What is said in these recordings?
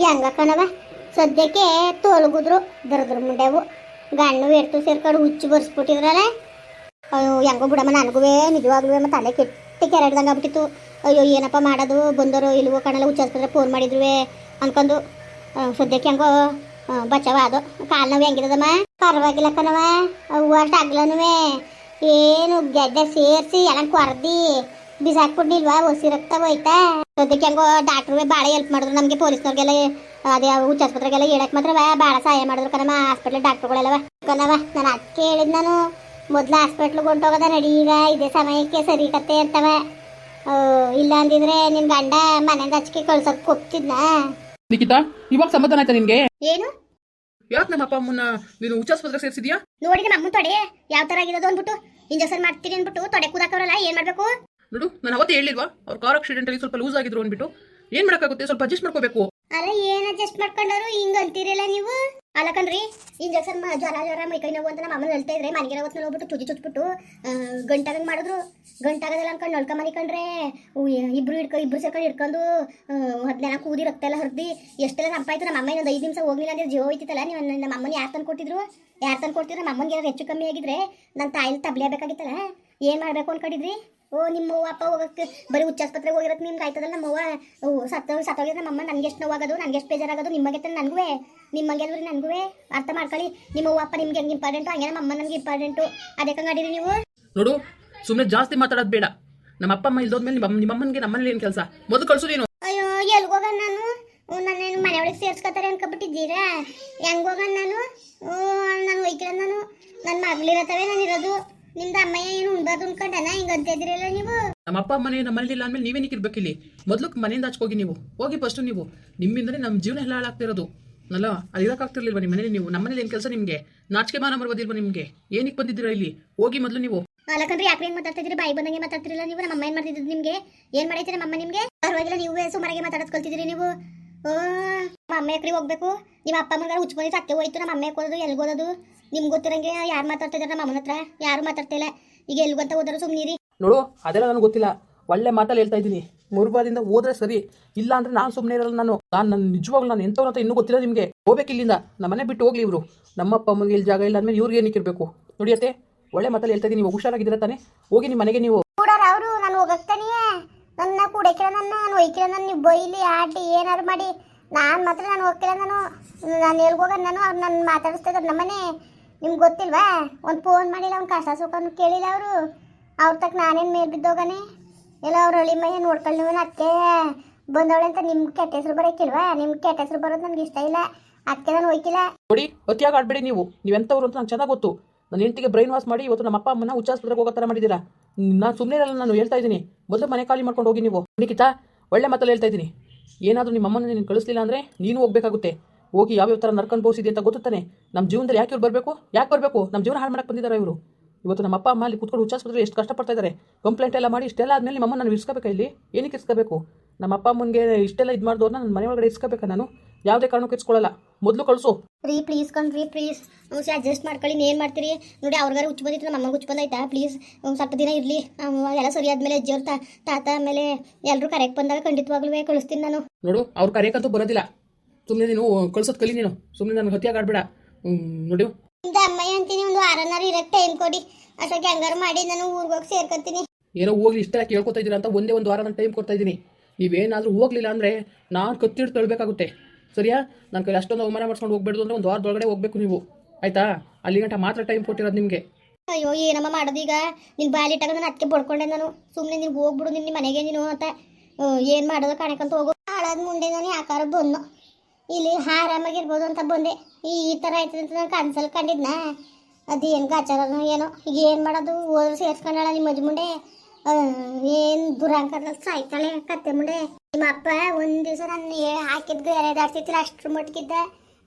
ಹೆಂಗ ಕಣವ ಸದ್ಯಕ್ಕೆ ತೋಲ್ಗುದ್ರು ದರದ್ರ ಮುಂಡೆವು. ಗಣ್ಣು ಎರ್ತು ಸೇರ್ಕೊಂಡು ಹುಚ್ಚಿ ಬರ್ಸ್ಬಿಟ್ಟಿದ್ರಲ್ಲ? ಅಯ್ಯೋ, ಹೆಂಗೋ ಬಿಡಮ್ಮ ನನಗೂ ನಿಜವಾಗ್ಲೂ ಮತ್ತೆ ಅಲ್ಲೇ ಕೆಟ್ಟ ಕೆರಡ್ದಂಗೆ ಆಗ್ಬಿಟ್ಟಿತ್ತು. ಅಯ್ಯೋ, ಏನಪ್ಪ ಮಾಡೋದು? ಬಂದರು ಇಲ್ವೋ ಕಣಲ್ಲ ಹುಚ್ಚಾಸ್ಪತ್ರೆ ಫೋನ್ ಮಾಡಿದ್ರು ಅನ್ಕೊಂಡು. ಸದ್ಯಕ್ಕೆ ಹೆಂಗೋ ಬಚಾವ ಅದು ಕಾಲು ನೋವು ಹೆಂಗಿರದಮ್ಮ ಪರವಾಗಿಲ್ಲ ಕಣವ ಅಷ್ಟು ಆಗ್ಲನುವೆ ಏನು ಗೆಡ್ಡೆ ಸೇರಿಸಿ ಎಲ್ಲ ಕೊರ್ದಿ. ಬಿಸಾಕ್ಬಿಡ್ಲಿಲ್ವಾ ಒಸಿ ರಕ್ತ ಹೋಯ್ತಾ? ಹಂಗೋ ಹೆಂಗೋ ಡಾಕ್ಟ್ರು ಭಾಳ ಹೆಲ್ಪ್ ಮಾಡಿದ್ರು. ನಮಗೆ ಪೊಲೀಸ್ನವ್ರಿಗೆಲ್ಲ ಅದೇ ಹುಚ್ಚಾಸ್ಪತ್ರೆಗೆಲ್ಲ ಹೇಳಕ್ ಮಾತ್ರ ಭಾಳ ಸಹಾಯ ಮಾಡಿದ್ರು ಕಣಮ್ಮ ಹಾಸ್ಪಿಟ್ಲ್ ಡಾಕ್ಟ್ರುಗಳೆಲ್ಲವ ಕಣವ ನಾನು ಅದಕ್ಕೆ ಹೇಳಿದ್ ನಾನು. ಮೊದ್ಲು ಹಾಸ್ಪಿಟ್ಲ್ಗೆ ಹೊಂಟೋಗದ ನಡಿ ಈಗ. ಇದೇ ಸಮಯಕ್ಕೆ ಸರಿ ಕತ್ತೆ ಅಂತವ. ಇಲ್ಲ ಅಂದಿದ್ರೆ ನಿನ್ ಗಂಡ ಮನೆಯಿಂದ ಹಚ್ಕೆ ಕಳ್ಸಕ್ ಕೊಪ್ತಿದ್ನಾ ನಿಖಿತಾ ಇವಾಗ ಸಮಾಧಾನ ಆಯ್ತಾ ನಿನ್ಗೆ? ಏನು? ಯಾಕೆ ನಮ್ಮ ಅಪ್ಪ ಅಮ್ಮನ ನೀನು ಹುಚ್ಚಾಸ್ಪತ್ರೆ ಸೇರಿಸಿದ್ಯಾ? ನೋಡಿ ನಮ್ಮ ತೊಡೆ ಯಾವ ತರ ಆಗಿರೋದು ಅಂದ್ಬಿಟ್ಟು. ಇಂಜೆಕ್ಷನ್ ಮಾಡ್ತೀನಿ ಅಂದ್ಬಿಟ್ಟು ತೊಡೆ ಕೂದಾಕವ್ರಲ್ಲ ಏನ್ ಮಾಡ್ಬೇಕು? ನೋಡು ನಾನು ಅವತ್ತೇ ಹೇಳಿಲ್ವಾ? ಅವ್ರ ಕಾರ್ ಆಕ್ಸಿಡೆಂಟ್ ಅಲ್ಲಿ ಸ್ವಲ್ಪ ಲೂಸ್ ಆಗಿದ್ರು ಅಂದ್ಬಿಟ್ಟು. ಏನ್ ಮಾಡಕ್ಕಾಗುತ್ತೆ? ಸ್ವಲ್ಪ ಅಡ್ಜಸ್ಟ್ ಮಾಡ್ಕೋಬೇಕು. ಅರೆ, ಏನ್ ಅಡ್ಜಸ್ಟ್ ಮಾಡ್ಕೊಂಡರು ಹಿಂಗ ಅಂತೀರಲ್ಲ ನೀವು? ಅಲ್ಲ ಇಂಜೆಕ್ಷನ್ ಜ್ವರ ಜ್ವರ, ಮೈ ಕೈ ನೋವು ಅಂತ ನಮ್ಮ ಅಮ್ಮನ ಹೇಳ್ತಾ ಇದ್ರೆ ಮನೆಗೆ ಹೊತ್ತು ಹೋಗ್ಬಿಟ್ಟು ಚುಚ್ಚಿ ಚುಚ್ಬಿಟ್ಟು ಗಂಟಾಗ ಮಾಡಿದ್ರು. ಗಂಟಾಗದಲ್ಲ ಅನ್ಕೊಂಡು ನೋಡ್ಕೊ ಮನೆ ಕಂಡ್ರೆ ಇಬ್ರು ಹಿಡ್ಕೊ, ಇಬ್ರು ಸೇರ್ಕೊಂಡು ಹಿಡ್ಕೊಂಡು ಹದಿನಾಲ್ಕು ಕೂದಿ ರಕ್ತ ಎಲ್ಲ ಹರಿದಿ ಎಷ್ಟೆಲ್ಲ ಸಂಪಾಯ್ತು ನಮ್ಮ ಅಮ್ಮ ಇನ್ನೊಂದು ಐದು ನಿಮಿಷ ಹೋಗ್ಲಿಲ್ಲ ಅಂದ್ರೆ ಜೀವ ಹೋಯ್ತಿತ್ತಲ್ಲ ನೀವು ನಮ್ಮ ಅಮ್ಮನ ಯಾರು ತಂದು ಕೊಟ್ಟಿದ್ರು ಯಾರು ತಂದು ಕೊಡ್ತಿದ್ರು ನಮ್ಮ ಅಮ್ಮನಿಗೆ ಹೆಚ್ಚು ಕಮ್ಮಿ ಆಗಿದ್ರೆ ನನ್ನ ತಾಯಿಲಿ ತಬ್ಲೇಬೇಕಾಗಿತ್ತಲ್ಲ ಏನು ಮಾಡಬೇಕು ಅನ್ಕೊಂಡಿದ್ರಿ? ಓ ನಿಮ್ಮ ಅವ್ವ ಅಪ್ಪ ಹೋಗಕ್ಕೆ ಬರೀ ಹುಚ್ಚಾಸ್ಪತ್ರೆಗೆ ಹೋಗಿರೋದು ನಿಮ್ಗೆ ಆಯ್ತದಲ್ಲ ನಮ್ಮವ್ವ ಅವ್ವ ಸತ್ತ ಸತ್ತೋಗಿದ್ರೆ ನಮ್ಮ ಅಮ್ಮ ನನಗೆ ಎಷ್ಟು ನೋವಾಗೋದು ನನಗೆ ಎಷ್ಟು ಬೇಜಾರಾಗೋದು ನಿಮಗೆ ತಾನೆ ನನಗೂ ನಿಮ್ಮಂಗೆ ಅಲ್ರಿ ನನಗೂ ಅರ್ಥ ಮಾಡ್ಕೊಳ್ಳಿ. ನಿಮ್ಮ ಅವ್ವ ಅಪ್ಪ ನಿಮ್ಗೆ ಹೆಂಗೆ ಇಂಪಾರ್ಟೆಂಟು ಹಂಗೆ ನಮ್ಮ ಅಮ್ಮ ನನಗೆ ಇಂಪಾರ್ಟೆಂಟು ಅದಕ್ಕೆ ಹಂಗಾಡಿರಿ ನೀವು? ನೋಡು ಸುಮ್ಮನೆ ಜಾಸ್ತಿ ಮಾತಾಡೋದು ಬೇಡ. ನಮ್ಮ ಅಪ್ಪ ಅಮ್ಮ ಇಲ್ದೋದ್ಮೇಲೆ ನಿಮ್ಮ ನಿಮ್ಮ ಅಮ್ಮನಿಗೆ ನಮ್ಮನೇಲಿ ಏನು ಕೆಲಸ? ಮೊದಲು ಕಳ್ಸು ನೀನು. ಅಯ್ಯೋ ಎಲ್ಗೋಗ ನಾನು? ನನ್ನೇನು ಮನೆಯೊಳಗೆ ಸೇರ್ಸ್ಕೊತಾರೆ ಅನ್ಕೊಬಿಟ್ಟಿದ್ದೀರಾ? ಹೆಂಗೋಗ ನಾನು? ನಾನು ಒಯ್ಕಿಲ್ಲ ನಾನು. ನನ್ನ ಮಗಳಿರತ್ತವೆ ನಾನು ಇರೋದು. ನಿಮ್ದು ಅಮ್ಮಯ್ಯ ಏನು ಉಣ್ಬಾರ್ದು ಅನ್ಕೊಂಡನ ಹಿಂಗ ಅಂತಿದ್ರಲ್ಲ ನೀವು? ನಮ್ಮ ಅಪ್ಪ ಅಮ್ಮನೇ ನಮ್ಮ ಮನೇಲಿ ಇಲ್ಲ ಅಂದ್ಮೇಲೆ ನೀವೇ ಇಲ್ಲಿ ಮೊದಲು ಮನೆಯಿಂದ ಹಚ್ಕೋಗಿ ನೀವು. ಹೋಗಿ ಫಸ್ಟ್ ನೀವು. ನಿಮ್ಮಿಂದಲೇ ನಮ್ಮ ಜೀವನ ಎಲ್ಲ ಹಾಳಾಗ್ತಿರೋದು. ಅಲ್ಲ ಅದು ಇರೋಕ್ಕಾಗ್ತಿರ್ಲಿಲ್ವ ನಿಮ್ಮ ಮನೇಲಿ ನೀವು? ನಮ್ಮ ಮನೇಲಿ ಏನು ಕೆಲಸ ನಿಮಗೆ? ನಾಚಿಕೆ ಮಾನ ಬರ್ಬೋದಿಲ್ವ ನಿಮಗೆ? ಏನಕ್ಕೆ ಬಂದಿದ್ದೀರಾ ಇಲ್ಲಿ? ಹೋಗಿ ಮೊದ್ಲು ನೀವು. ಅಲ್ಲಕಂದ್ರೆ ಯಾಕೆ ಏನು ಮಾತಾಡ್ತಿದ್ರಿ? ಬಾಯಿ ಬಂದಂಗೆ ಮಾತಾಡ್ತಿರಲ್ಲ ನೀವು? ನಮ್ಮ ಅಮ್ಮ ಏನು ಮಾಡ್ತಿದ್ದು ನಿಮಗೆ? ಏನು ಮಾಡೈತೆ ನಮ್ಮ ಅಮ್ಮ ನಿಮಗೆ? ಪರವಾಗಿಲ್ಲ ನೀವು ಸುಮಾರಾಗಿ ಮಾತಾಡೋದು ನೀವು. ನಮ್ಮ ಅಮ್ಮ ಹೋಗ್ಬೇಕು. ನಿಮ್ಮ ಅಪ್ಪ ಅಮ್ಮನ ಹುಚ್ಚು ಅತ್ತೆ ಹೋಯ್ತು, ನಮ್ಮ ಅಮ್ಮ ಹೋಗೋದು ಎಲ್ಲಿಗೆ ಓದೋದು ನಿಮ್ಗೆ ಗೊತ್ತಿರಂಗೆ ಯಾರು ಮಾತಾಡ್ತಿದ್ದಾರೆ ನಮ್ಮ ಅಮ್ಮನ ಹತ್ರ? ಯಾರು ಮಾತಾಡ್ತಿಲ್ಲ ಈಗ ಎಲ್ಗಂತ ಹೋದ್ರೆ ಸುಮ್ಮನಿರಿ ನೋಡು, ಅದೆಲ್ಲ ನನಗೆ ಗೊತ್ತಿಲ್ಲ. ಒಳ್ಳೆ ಮಾತಲ್ಲಿ ಹೇಳ್ತಾ ಇದ್ದೀನಿ. ಮುರುಬಾದಿಂದ ಹೋದ್ರೆ ಸರಿ, ಇಲ್ಲ ಅಂದ್ರೆ ನಾನು ಸುಮ್ಮನೆ ಇರಲ್ಲ ನಾನು. ನಾನು ನನ್ನ ನಿಜವಾಗ್ಲೂ ನಾನು ಎಂಥವ್ರು ಅಂತ ಇನ್ನೂ ಗೊತ್ತಿಲ್ಲ ನಿಮಗೆ. ಹೋಗ್ಬೇಕು ಇಲ್ಲಿಂದ. ನಮ್ಮ ಮನೆ ಬಿಟ್ಟು ಹೋಗ್ಲಿ ಇವರು. ನಮ್ಮಪ್ಪ ಅಮ್ಮಗೆ ಇಲ್ಲಿ ಜಾಗ ಇಲ್ಲ ಅಂದಮೇಲೆ ಇವ್ರಿಗೆ ಏನಕ್ಕೆ ಇರಬೇಕು ನೋಡಿಯತ್ತೆ ಒಳ್ಳೆ ಮಾತಲ್ಲಿ ಹೇಳ್ತಾ ಇದ್ದೀನಿ, ನೀವು ಹುಷಾರಾಗಿದ್ದೀರ ತಾನೆ? ಹೋಗಿ ನಿಮ್ಮ ಮನೆಗೆ ನೀವು ಕೂಡಾರ ಅವರು ನಾನು ಹೋಗಕ್ತಾನೆ ನನ್ನ ನನ್ನ ನಾನು ಒಯ್ಕಿಲ್ಲ ನಾನು ನೀವು ಬೈಲಿ ಆಟಿ ಏನಾರು ಮಾಡಿ. ನಾನು ಮಾತ್ರ ನಾನು ಹೋಗ್ತಿಲ್ಲ ನಾನು ನಾನು ಎಲ್ಗೋಗ ನಾನು ಅವ್ರು ನನ್ನ ಮಾತಾಡಿಸ್ತಾ ನಮ್ಮನೆ. ನಿಮ್ಗೆ ಗೊತ್ತಿಲ್ವಾ? ಒಂದು ಫೋನ್ ಮಾಡಿಲ್ಲ ಅವ್ನು ಕಸ ಸುಖನು ಕೇಳಿಲ್ಲ ಅವರು. ಅವ್ರ ತಕ್ಕ ನಾನೇನು ಮೇಲೆ ಬಿದ್ದೋಗನೆ ಎಲ್ಲ ಅವ್ರ ಹಳಿ ಮೈ ನೋಡ್ಕೊಳ್ಳಿ ನೀವು ಅದಕ್ಕೆ ಬಂದವಳೆ ಅಂತ ನಿಮ್ಗೆ ಕೆಟ್ಟ ಹೆಸರು ಬರೋಕ್ಕಿಲ್ವಾ ನಿಮ್ಗೆ ಕೆಟ್ಟ ಹೆಸರು ಬರೋದು ನನಗೆ ಇಷ್ಟ ಇಲ್ಲ. ಅದಕ್ಕೆ ನಾನು ಹೋಯ್ಕಿಲ್ಲ. ನೋಡಿ ಅತಿಯಾಗಿ ಆಡಬೇಡಿ ನೀವು. ನೀವೆಂಥವ್ರು ಅಂತ ನಂಗೆ ಚೆನ್ನಾಗಿ ಗೊತ್ತು. ನನ್ನ ಹೆಂಡತಿಗೆ ಬ್ರೈನ್ ವಾಶ್ ಮಾಡಿ ಇವತ್ತು ನಮ್ಮ ಅಪ್ಪ ಅಮ್ಮನ ಹುಚ್ಚಾಸ್ಪತ್ರೆಗೆ ಹೋಗೋ ಥರ ಮಾಡಿದ್ದೀರಾ ನಾನು ಸುಮ್ಮನೆ ಇರಲ್ಲ, ನಾನು ಹೇಳ್ತಾ ಇದ್ದೀನಿ. ಮೊದಲು ಮನೆ ಖಾಲಿ ಮಾಡ್ಕೊಂಡು ಹೋಗಿ ನೀವು. ನಿಖಿತಾ, ಒಳ್ಳೆ ಮಾತಲ್ಲಿ ಹೇಳ್ತಾ ಇದ್ದೀನಿ. ಏನಾದರೂ ನಿಮ್ಮ ಅಮ್ಮನ ನೀನು ಕಳಿಸ್ಲಿಲ್ಲ ಅಂದರೆ ನೀನು ಹೋಗಬೇಕಾಗುತ್ತೆ. ಹೋಗಿ ಯಾವ್ಯಾವ ಥರ ನರ್ಕೊಂಡು ಬೋಸಿದೆ ಅಂತ ಗೊತ್ತಾನೆ ನಮ್ಮ ಜೀವನದಲ್ಲಿ ಯಾಕೆ ಇವ್ರು ಬರಬೇಕು? ಯಾಕೆ ಬರಬೇಕು? ನಮ್ಮ ಜೀವನ ಹಾಳು ಮಾಡಕ್ಕೆ ಬಂದಿದ್ದಾರೆ ಇವರು. ಇವತ್ತು ನಮ್ಮ ಅಪ್ಪ ಅಮ್ಮ ಅಲ್ಲಿ ಕೂತ್ಕೊಂಡು ಹುಚ್ಚಾಸ್ಪತ್ರೆ ಎಷ್ಟು ಕಷ್ಟಪಡ್ತಾ ಇದ್ದಾರೆ ಕಂಪ್ಲೇಂಟ್ ಎಲ್ಲ ಮಾಡಿ ಇಷ್ಟೆಲ್ಲ ಆದಮೇಲೆ ನಿಮ್ಮ ಅಮ್ಮ ನಾನು ಇರಿಸ್ಕೋಬೇಕಾ ಇಲ್ಲಿ? ಏನಕ್ಕೆ ಇರಿಸ್ಕೋಬೇಕು? ನಮ್ಮ ಅಪ್ಪ ಅಮ್ಮನಿಗೆ ಇಷ್ಟೆಲ್ಲ ಇದು ಮಾಡಿದವ್ರನ್ನ ನನ್ನ ಮನೆ ಒಳಗಡೆ ಇರಿಸ್ಕೋಬೇಕಾ ನಾನು? ಯಾವುದೇ ಕಾರಣಕ್ಕೂ ಇರಿಸ್ಕೊಳ್ಳಲ್ಲ ಮೊದಲು ಕಳಿಸು. ರೀ ಪ್ಲೀಸ್ ಕಣ್ರಿ ಪ್ಲೀಸ್ ಸಿ ಅಡ್ಜಸ್ಟ್ ಮಾಡ್ಕೊಳ್ಳಿ ಏನು ಮಾಡ್ತೀರಿ? ನೋಡಿ ಅವ್ರಿಗಾರು ಹುಚ್ಚು ಬಂದಿತ್ತು ನಮ್ಮ ಅಮ್ಮಗೆ ಹುಚ್ಚು ಬಂದಾಯ್ತಾ? ಪ್ಲೀಸ್ ಒಂದು ಸ್ವಲ್ಪ ದಿನ ಇರಲಿ. ಎಲ್ಲ ಸರಿ ಆದ್ಮೇಲೆ ಅಜ್ಜಿಯವ್ರ ತಾತ ಆಮೇಲೆ ಎಲ್ಲರೂ ಕರೆಕ್ಟ್ ಬಂದಾಗ ಖಂಡಿತವಾಗ್ಲೂ ಕಳಿಸ್ತೀನಿ ನಾನು. ನೋಡು ಅವ್ರ ಕರೆಯಕ್ಕಂತೂ ಬರೋದಿಲ್ಲ. ಸುಮ್ಮನೆ ನೀನು ಕಳ್ಸೋದು ಕಲಿ ನೀನು. ಸುಮ್ಮನೆ ನನಗೆ ಹತ್ತಿಯಾಗಿ ಆಡ್ಬೇಡ. ನೋಡಿ. ಇಂದ ಅಮ್ಮಯ್ಯ ಅಂತೀನಿ ಒಂದು ವಾರನಾರು ಇರಕ್ಕೆ ಟೈಮ್ ಕೊಡಿ. ಅಷ್ಟಕ್ಕೆ ಹಂಗಾರು ಮಾಡಿ ನಾನು ಊರಿಗೆ ಹೋಗಿ ಸೇರ್ಕೊತೀನಿ. ಏನೋ ಹೋಗ್ಲಿ ಇಷ್ಟೆಲ್ಲ ಕೇಳ್ಕೊತಾ ಇದ್ದೀರಾ ಅಂತ ಒಂದೇ ಒಂದು ವಾರ ನಾನು ಟೈಮ್ ಕೊಡ್ತಾ ಇದ್ದೀನಿ. ನೀವೇನಾದರೂ ಹೋಗ್ಲಿಲ್ಲ ಅಂದರೆ ನಾನು ಕತ್ತಿಡ್ದು ತಳ್ಬೇಕಾಗುತ್ತೆ. ಸರಿಯಾ? ನನ್ನ ಕೈ ಅಷ್ಟೊಂದು ಅವಮಾನ ಮಾಡ್ಸ್ಕೊಂಡು ಹೋಗ್ಬೇಡ್ದು ಅಂದ್ರೆ ಒಂದು ವಾರದೊಳಗಡೆ ಹೋಗ್ಬೇಕು ನೀವು. ಆಯ್ತಾ? ಅಲ್ಲಿ ಗಂಟ ಮಾತ್ರ ಟೈಮ್ ಕೊಟ್ಟಿರೋದು ನಿಮಗೆ. ಅಯ್ಯೋ, ಏನಮ್ಮ ಮಾಡೋದು ಈಗ? ನಿನ್ನ ಬಾಲಿಟ್ಟಾಗ ನಾನು ಅದಕ್ಕೆ ಬಡ್ಕೊಂಡೆ ನಾನು. ಸುಮ್ಮನೆ ನೀನು ಹೋಗ್ಬಿಡು ನಿನ್ನ ಮನೆಗೆ ನೀನು ಅಂತ. ಏನು ಮಾಡೋದು ಕಾಣಕಂತ ಹೋಗೋ. ಹಾಳಾದ ಮುಂದೆ ನಾನು ಯಾಕಾರ ಬಂದು ಇಲ್ಲಿ ಆರಾಮಾಗಿರ್ಬೋದು ಅಂತ ಬಂದೆ. ಈ ಥರ ಆಯ್ತದೆ ಅಂತ ನಾನು ಕನ್ಸಲ್ ಕಂಡಿದ್ನ. ಅದೇನು ಗಾಚಾರನೋ ಏನೋ. ಈಗ ಏನು ಮಾಡೋದು? ಹೋದ್ರೆ ಸೇರ್ಸ್ಕೊಂಡಾಳ ನಿಮ್ಮ ಮಜ್ಮುಂಡೆ ಮುಂಡೆ ಏನು ದುರಾಂಕರದಲ್ಲಿ ಸಾಯ್ತಾಳೆ ಕತ್ತೆ ಮುಂಡೆ ನಿಮ್ಮ ಅಪ್ಪ ಒಂದು ದಿವಸ ನನ್ನ ಹಾಕಿದ್ದು ಎರೆದಾಡ್ತಿತ್ತಿಲ್ಲ ಅಷ್ಟ್ರ ಮಟ್ಕಿದ್ದ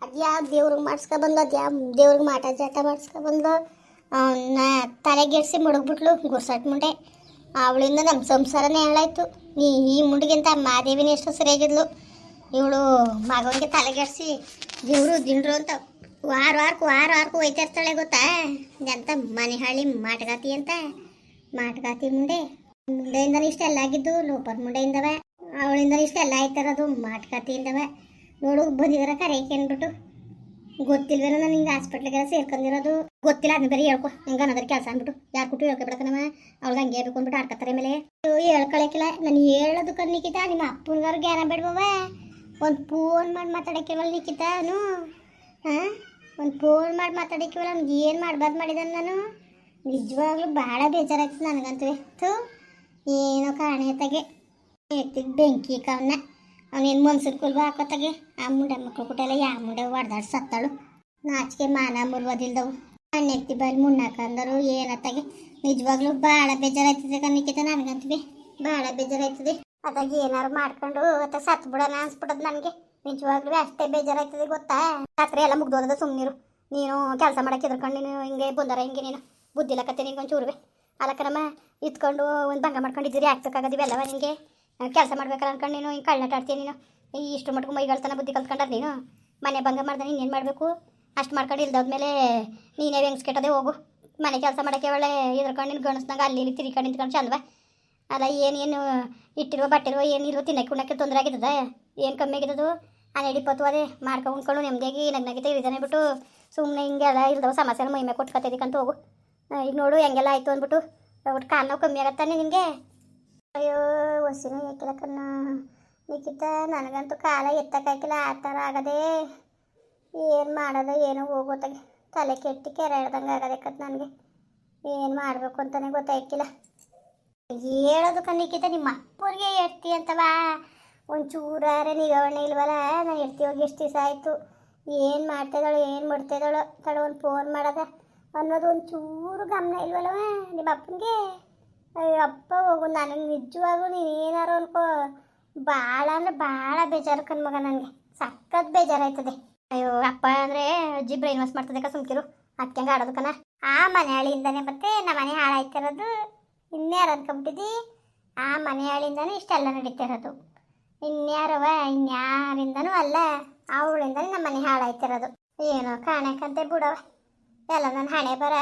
ಅದು ದೇವ್ರಿಗೆ ಮಾಡಿಸ್ಕೊ ಬಂದು ಅದು ಯಾವ ದೇವ್ರಿಗೆ ಮಾಟ ಜಾಟ ಮಾಡಿಸ್ಕೊ ಬಂದು ಅವನ್ನ ತಲೆಗೆಡ್ಸಿ ಮುಡುಗ್ಬಿಟ್ಲು, ಗುರ್ಸಟ್ ಮುಂಡೆ. ಅವಳಿಂದ ನಮ್ಮ ಸಂಸಾರನೇ ಹಾಳಾಯ್ತು. ನೀ ಈ ಮುಂಡಿಗಿಂತ ಮಾದೇವಿನ ಎಷ್ಟು ಸರಿಯಾಗಿದ್ಲು. ಇವಳು ಮಗನಿಗೆ ತಲೆಗೆಡ್ಸಿ, ದೇವರು ದಿಂಡ್ರು ಅಂತ ವಾರ ವಾರಕ್ಕೂ ವಾರ ವಾರಕ್ಕೂ ಒಯ್ತಾ ಗೊತ್ತಾ? ಎಂತ ಮನೆ ಹಾಳಿ ಮಾಟಗಾತಿ ಅಂತ, ಮಾಟಗಾತಿ ಮುಂಡೆ. ಮುಂಡೆಯಿಂದನೇ ಇಷ್ಟೆಲ್ಲ ಆಗಿದ್ದು ಲೋಪರ್ ಮುಂಡೆಯಿಂದವ. ಅವಳಿಂದ ಇಷ್ಟೆಲ್ಲ ಆಯ್ತಾರದು ಮಾಟಗಾತಿಯಿಂದವ ನೋಡು ಬಂದಿದಾರ ಕರೆ ಅಂದ್ಬಿಟ್ಟು. ಗೊತ್ತಿಲ್ವೇನೋ ನಾನು ಹಿಂಗೆ ಹಾಸ್ಪಿಟ್ಲಿಗೆ ಸೇರ್ಕೊಂಡಿರೋದು. ಗೊತ್ತಿಲ್ಲ, ಅದನ್ನ ಬೇರೆ ಹೇಳ್ಕೊ. ಹಿಂಗೆ ಅನ್ನೋದ್ರ ಕೆಲಸ ಅಂದ್ಬಿಟ್ಟು. ಯಾರು ಕುಟ್ಟು ಹೇಳ್ಕೊಬಿಡಕನಮ್ಮ ಅವ್ಳಿಗೆ ಹಂಗೆ ಬೇಕು ಅಂದ್ಬಿಟ್ಟು ಆಡ್ಕತ್ತಾರೆ ಮೇಲೆ ಹೇಳ್ಕೊಳಕಿಲ್ಲ. ನಾನು ಹೇಳೋದು ನಿಖಿತ, ನಿಮ್ಮ ಅಪ್ಪನಿಗಾರು ಜ್ಞಾನ ಬೇಡವವ ಒಂದು ಫೋನ್ ಮಾಡಿ ಮಾತಾಡೋಕ್ಕಿವಲ್ಲ ನಿಖಿತ ನಾನು ಹಾಂ? ಒಂದು ಫೋನ್ ಮಾಡಿ ಮಾತಾಡೋಕ್ಕಿವಲ್ಲ ಅವ್ನಿಗೆ ಏನು ಮಾಡ್ಬಾರ್ದು ಮಾಡಿದಾನೆ ನಾನು. ನಿಜವಾಗ್ಲೂ ಭಾಳ ಬೇಜಾರಾಗ್ತದೆ ನನಗಂತೂ. ಏನೋ ಕಾರಣ ಬೆಂಕಿ ಕವನ. ಅವನೇನು ಮನ್ಸೂರು ಕುಲ್ವ ಹಾಕೋತಾಗೆ? ಆ ಮುಂಡೆ ಮಕ್ಕಳು ಕುಟೆಲ್ಲ ಯಾವ ಮುಂಡೆ ಹೊಡೆದಾಡ್ ಸತ್ತಾಳು? ನಾಚಿಕೆ ಮಾನ ಮುರ್ವದಿಲ್ದವು. ಅಣ್ಣೆತ್ತಿ ಬಲ್ಲಿ ಮುಣ್ಣಾಕಂದರು ಏನತ್ತಾಗೆ? ನಿಜವಾಗ್ಲೂ ಭಾಳ ಬೇಜಾರಾಯ್ತದೆ ಕಣ್ಣಿಕಿತ ನನಗಂತೀವಿ. ಭಾಳ ಬೇಜಾರಾಯ್ತದೆ. ಅದಾಗ ಏನಾರು ಮಾಡ್ಕೊಂಡು ಅತ್ತ ಸತ್ ಬಿಡೋಣ ಅನ್ಸ್ಬಿಡೋದು ನನಗೆ. ನಿಜವಾಗ್ಲೂ ಅಷ್ಟೇ ಬೇಜಾರಾಯ್ತದೆ ಗೊತ್ತಾ? ರಾತ್ರಿ ಎಲ್ಲ ಮುಗ್ದೋದ ಸುಮ್ಮನಿರು ನೀನು ಕೆಲಸ ಮಾಡಕ್ಕೆ ಎದ್ರಕೊಂಡು ನೀನು ಹಿಂಗೆ ಬಂದರ ಹಿಂಗೆ ನೀನು. ಬುದ್ಧಿಲಕತ್ತೆ ನಿನ್ಗೆ ಒಂಚೂರುವೆ ಅಲಕ್ಕನಮ್ಮ ಇತ್ಕೊಂಡು ಒಂದು ಭಂಗ ಮಾಡ್ಕೊಂಡಿದ್ದೀರಿ ಆಗ್ತಕ್ಕಾಗದಿವೆಲ್ಲವ ನಿಂಗೆ? ನಿನಗೆ ಕೆಲಸ ಮಾಡ್ಬೇಕಲ್ಲ ಅನ್ಕೊಂಡು ನೀನು ಹಿಂಗೆ ಕಳ್ಳಾಟ ಆಡ್ತೀಯ ನೀನು? ಇಷ್ಟು ಮಟ್ಕು ಮೈಗಳ್ತನ ಬುದ್ಧಿ ಕಲ್ತ್ಕೊಂಡಾರ ನೀನು? ಮನೆ ಭಂಗ ಮಾಡ್ದೆ, ನೀನು ಏನು ಮಾಡಬೇಕು? ಅಷ್ಟು ಮಾಡ್ಕೊಂಡು ಇಲ್ದಾದ್ಮೇಲೆ ನೀನೇ ಹೆಂಗ್ಸ್ ಕೆಟ್ಟದೆ ಹೋಗು. ಮನೆ ಕೆಲಸ ಮಾಡೋಕ್ಕೆ ಒಳ್ಳೆ ಇದ್ರಕೊಂಡು ನೀನು ಗಣಸ್ನಾಗ ಅಲ್ಲಿ ಇಲ್ಲಿ ತಿರ್ಕೊಂಡು ನಿಂತ್ಕೊಂಡು ಚಲ್ವ ಅಲ್ಲ, ಏನು ಏನು ಇಟ್ಟಿರುವ ಬಟ್ಟಿರುವ ಏನಿಲ್ವ ತಿನ್ನಕ್ಕೆ ಉಣ್ಣಕ್ಕೆ ತೊಂದರೆ ಆಗಿದ್ದದ? ಏನು ಕಮ್ಮಿ ಆಗಿದ್ದದು? ಆ ಇಪ್ಪತ್ತು ಅದೇ ಮಾಡ್ಕೊಂಡು ಉಣ್ಕೊಂಡು ನೆಮ್ಮದಿಯಾಗಿ ನಗ್ನಾಗಿತ್ತೆ ಇದ್ದಾನೆ ಬಿಟ್ಟು. ಸುಮ್ಮನೆ ಹಿಂಗೆಲ್ಲ ಇಲ್ದವ ಸಮಸ್ಯೆ ಮೈ ಮೇಲೆ ಕೊಟ್ಕೊತಿದ್ದಕ್ಕಂತ ಹೋಗು. ಈಗ ನೋಡು, ಹೆಂಗೆಲ್ಲ ಆಯಿತು ಅಂದ್ಬಿಟ್ಟು. ಒಟ್ಟು ಕಾಲು ನೋವು ಕಮ್ಮಿ ಆಗತ್ತಾನೆ ನಿನಗೆ? ಅಯ್ಯೋ, ಹೊಸಿನ ಏಕಿಲಕ್ಕನ್ನ ನಿಖಿತ, ನನಗಂತೂ ಕಾಲ ಎತ್ತಕ್ಕಾಗಿಲ್ಲ ಆ ಥರ ಆಗದೆ. ಏನು ಮಾಡೋದು, ಏನೋ ಹೋಗೋತಾಗೆ ತಲೆ ಕೆಟ್ಟಿ ಕೆರೆ ಹೇಳ್ದಂಗೆ ಆಗದಕ್ಕತ್ ನನಗೆ. ಏನು ಮಾಡಬೇಕು ಅಂತಲೇ ಗೊತ್ತಾಯ್ಕಿಲ್ಲ ಹೇಳೋದು ಕಣ್ಣಿಕ್ಕಿತ ನಿಮ್ಮ ಅಪ್ಪರಿಗೆ ಹೇಳ್ತಿ ಅಂತವಾ? ಒಂಚೂರಾರೆ ನಿಗಾವಣೆ ಇಲ್ವಲ್ಲ ನಾನು ಹೇಳ್ತಿ ಹೋಗಿ ಎಷ್ಟು ದಿವಸ ಆಯಿತು? ಏನು ಮಾಡ್ತಿದ್ದಾಳು ಏನು ಮಾಡ್ತಿದ್ದಾಳು ತಡ ಒಂದು ಫೋನ್ ಮಾಡೋದ ಅನ್ನೋದು ಒಂಚೂರು ಗಮನ ಇಲ್ವಲ್ಲವ ನಿಮ್ಮ ಅಪ್ಪನಿಗೆ? ಅಯ್ಯೋ, ಅಪ್ಪ ಹೋಗು ನನಗೆ ನಿಜವಾಗೂ ನೀನು ಏನಾರು ಅನ್ಕೋ. ಭಾಳ ಅಂದರೆ ಭಾಳ ಬೇಜಾರು ಕಣ್ಮಗ ನನಗೆ. ಸಖತ್ ಬೇಜಾರಾಯ್ತದೆ. ಅಯ್ಯೋ, ಅಪ್ಪ ಅಂದರೆ ಅಜ್ಜಿ ಬ್ರೈನ್ ವಾಶ್ ಮಾಡ್ತದೆ ಸುಮ್ಕಿರು. ಅದಕ್ಕೆ ಆಡೋದು ಕಣ. ಆ ಮನೆ ಹಳಿಯಿಂದನೇ ಮತ್ತೆ ನಮ್ಮ ಮನೆ ಹಾಳಾಯ್ತಿರೋದು. ಇನ್ಯಾರು ಅನ್ಕೊಂಬಿಟ್ಟಿದ್ದಿ ಆ ಮನೆ ಹಳಿಯಿಂದನೇ ಇಷ್ಟೆಲ್ಲ ನಡೀತಿರೋದು. ಇನ್ಯಾರವ ಇನ್ಯಾರಿಂದನೂ ಅಲ್ಲ. ಅವಳಿಂದನೇ ನಮ್ಮ ಮನೆ ಹಾಳಾಯ್ತಿರೋದು. ಏನೋ ಕಾಣಕ್ಕಂತೆ ಬಿಡವ ಎಲ್ಲ ನನ್ನ ಹಣೆ ಬರ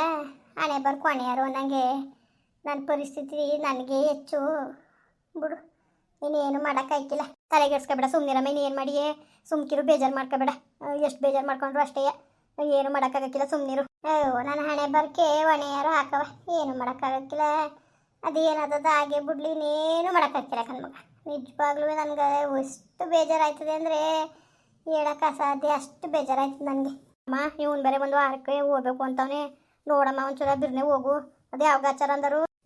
ಹಣೆ ಬರ ಕೊನೆಯರು ನನಗೆ ನನ್ನ ಪರಿಸ್ಥಿತಿ ನನಗೆ ಹೆಚ್ಚು. ಬಿಡು ಇನ್ನೇನು ಮಾಡೋಕ್ಕಾಯ್ತಿಲ್ಲ ತಲೆಗೆಡ್ಸ್ಕೊಬೇಡ ಸುಮ್ಮನಿರಮ್ಮ ಏನು ಮಾಡಿಯೇ? ಸುಮ್ಕಿರು, ಬೇಜಾರು ಮಾಡ್ಕೋಬೇಡ. ಎಷ್ಟು ಬೇಜಾರು ಮಾಡ್ಕೊಂಡ್ರು ಅಷ್ಟೇ. ಏನು ಮಾಡೋಕ್ಕಾಗಕ್ಕಿಲ್ಲ ಸುಮ್ಮನಿರು ಅಯ್ಯೋ, ನನ್ನ ಹಣೆ ಬರ್ಕೆ, ಒಣೆಯಾರು ಹಾಕವ ಏನು ಮಾಡೋಕ್ಕಾಗಕ್ಕಿಲ್ಲ ಅದೇನದ ಹಾಗೆ ಬಿಡ್ಲಿ ಇನ್ನೇನು ಮಾಡೋಕ್ಕಾಗ್ತಿಲ್ಲ ಕಣ್ಮಗ ನಿಜವಾಗ್ಲೂ ನನಗೆ ಎಷ್ಟು ಬೇಜಾರಾಯ್ತದೆ ಅಂದರೆ ಹೇಳಕ್ಕೆ ಅಸಾಧ್ಯ. ಅಷ್ಟು ಬೇಜಾರಾಯ್ತದೆ ನನಗೆ. ಅಮ್ಮ, ಇವನು ಬೇರೆ ಒಂದು ವಾರಕ್ಕೆ ಹೋಗ್ಬೇಕು ಅಂತವನೇ. ನೋಡಮ್ಮ, ಒಂಚೂರ ಬಿರ್ನೆ ಹೋಗು. ಅದೇ ಯಾವ ಗಾಚಾರ ಅಂದರು.